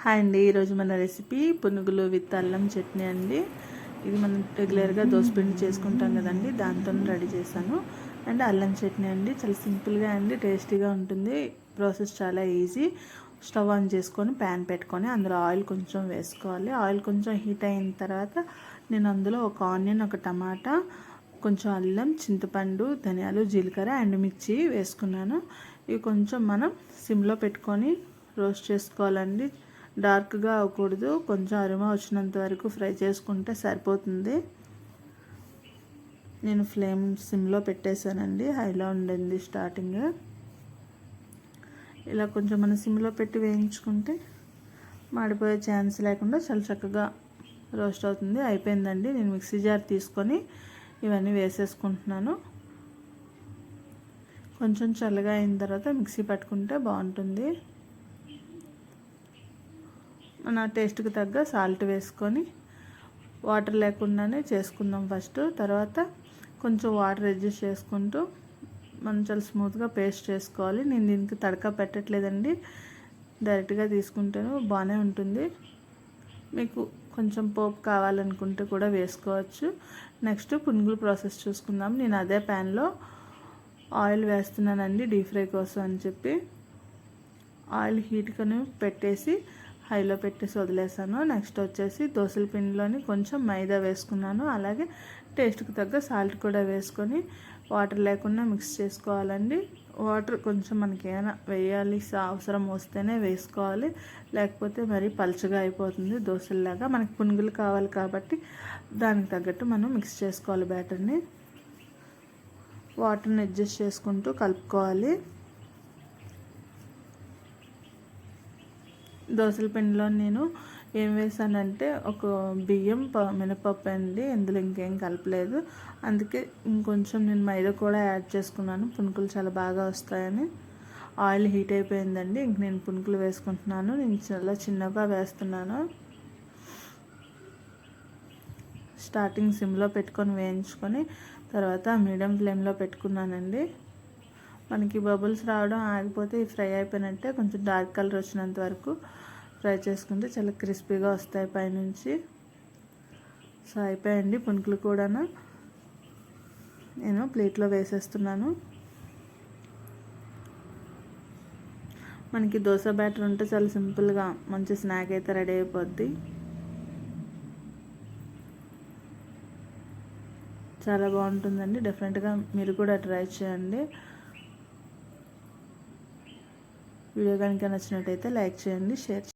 Hi అండి ఈరోజు మన రెసిపీ పునుగులు విత్ అల్లం చట్నీ అండి. ఇది మనం రెగ్యులర్గా దోసపిండి చేసుకుంటాం కదండి దాంతో రెడీ చేశాను. అండ్ అల్లం చట్నీ అండి చాలా సింపుల్గా అండి టేస్టీగా ఉంటుంది. ప్రాసెస్ చాలా ఈజీ. స్టవ్ ఆన్ చేసుకొని ప్యాన్ పెట్టుకొని అందులో ఆయిల్ కొంచెం వేసుకోవాలి. ఆయిల్ కొంచెం హీట్ అయిన తర్వాత నేను అందులో ఒక ఆనియన్ ఒక టమాటా కొంచెం అల్లం చింతపండు ధనియాలు జీలకర్ర అండ్ మిర్చి వేసుకున్నాను. ఇవి కొంచెం మనం సిమ్లో పెట్టుకొని రోస్ట్ చేసుకోవాలండి. డార్క్గా అవ్వకూడదు. కొంచెం అరుమ వచ్చినంత వరకు ఫ్రై చేసుకుంటే సరిపోతుంది. నేను ఫ్లేమ్ సిమ్లో పెట్టేశానండి. హైలో ఉండింది స్టార్టింగ్. ఇలా కొంచెం మనం సిమ్లో పెట్టి వేయించుకుంటే మాడిపోయే ఛాన్స్ లేకుండా చాలా చక్కగా రోస్ట్ అవుతుంది. అయిపోయిందండి. నేను మిక్సీ జార్ తీసుకొని ఇవన్నీ వేసేసుకుంటున్నాను. కొంచెం చల్లగా అయిన తర్వాత మిక్సీ పట్టుకుంటే బాగుంటుంది. మన టేస్ట్కి తగ్గ సాల్ట్ వేసుకొని వాటర్ లేకుండానే చేసుకుందాం ఫస్ట్. తర్వాత కొంచెం వాటర్ అడ్జస్ట్ చేసుకుంటూ మనం చాలా స్మూత్గా పేస్ట్ చేసుకోవాలి. నేను దీనికి తడక పెట్టట్లేదండి. డైరెక్ట్గా తీసుకుంటాను. బాగానే ఉంటుంది. మీకు కొంచెం పోపు కావాలనుకుంటే కూడా వేసుకోవచ్చు. నెక్స్ట్ పునుగుల ప్రాసెస్ చూసుకుందాం. నేను అదే ప్యాన్లో ఆయిల్ వేస్తున్నానండి డీప్ ఫ్రై కోసం అని చెప్పి. ఆయిల్ హీట్కొని పెట్టేసి హైలో పెట్టేసి వదిలేసాను. నెక్స్ట్ వచ్చేసి దోశల పిండిలోని కొంచెం మైదా వేసుకున్నాను. అలాగే టేస్ట్కి తగ్గ సాల్ట్ కూడా వేసుకొని వాటర్ లేకుండా మిక్స్ చేసుకోవాలండి. వాటర్ కొంచెం మనకి ఏమైనా వేయాలి అవసరం వస్తేనే వేసుకోవాలి. లేకపోతే మరీ పలుచగా అయిపోతుంది దోశల్లాగా. మనకి పునుగులు కావాలి కాబట్టి దానికి తగ్గట్టు మనం మిక్స్ చేసుకోవాలి బ్యాటర్ని. వాటర్ని అడ్జస్ట్ చేసుకుంటూ కలుపుకోవాలి. దోశల పిండిలో నేను ఏం వేసానంటే ఒక బియ్యం మినపప్పు అండి. ఇందులో ఇంకేం కలపలేదు. అందుకే ఇంకొంచెం నేను మైదా కూడా యాడ్ చేసుకున్నాను. పునుకులు చాలా బాగా వస్తాయని. ఆయిల్ హీట్ అయిపోయిందండి. ఇంక నేను పునుకులు వేసుకుంటున్నాను. నేను చాలా చిన్నగా వేస్తున్నాను. స్టార్టింగ్ సిమ్లో పెట్టుకొని వేయించుకొని తర్వాత మీడియం ఫ్లేమ్లో పెట్టుకున్నానండి. మనకి బబుల్స్ రావడం ఆగిపోతే ఫ్రై అయిపోయినట్టే కొంచెం డార్క్ కలర్ వచ్చినంత వరకు ఫ్రై చేసుకుంటే చాలా క్రిస్పీగా వస్తాయి పైనుంచి. సో అయిపోయండి పునుకులు కూడా నేను ప్లేట్లో వేసేస్తున్నాను. మనకి దోశ బ్యాటర్ ఉంటే చాలా సింపుల్గా మంచి స్నాక్ అయితే రెడీ అయిపోద్ది. చాలా బాగుంటుందండి. డెఫినెట్గా మీరు కూడా ట్రై చేయండి. వీడియో కనుక నచ్చినట్టయితే లైక్ చేయండి షేర్